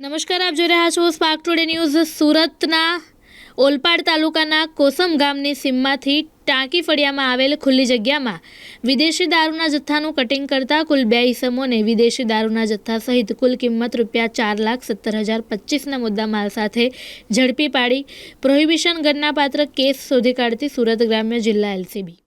નમસ્કાર, આપ જોઈ રહ્યા છો સ્પાર્ક ટુડે ન્યૂઝ સુરતના ઓલપાડ તાલુકાના કોસમ ગામની સીમમાંથી ટાંકી ફળિયામાં આવેલ ખુલ્લી જગ્યામાં વિદેશી દારૂના જથ્થાનું કટિંગ કરતા કુલ બે ઇસમોને વિદેશી દારૂના જથ્થા સહિત કુલ કિંમત રૂપિયા ચાર લાખ સત્તર હજાર પચીસના મુદ્દામાલ સાથે ઝડપી પાડી. પ્રોહિબિશન ગણના પાત્ર કેસ શોધી કાઢતી સુરત ગ્રામ્ય જિલ્લા એલસીબી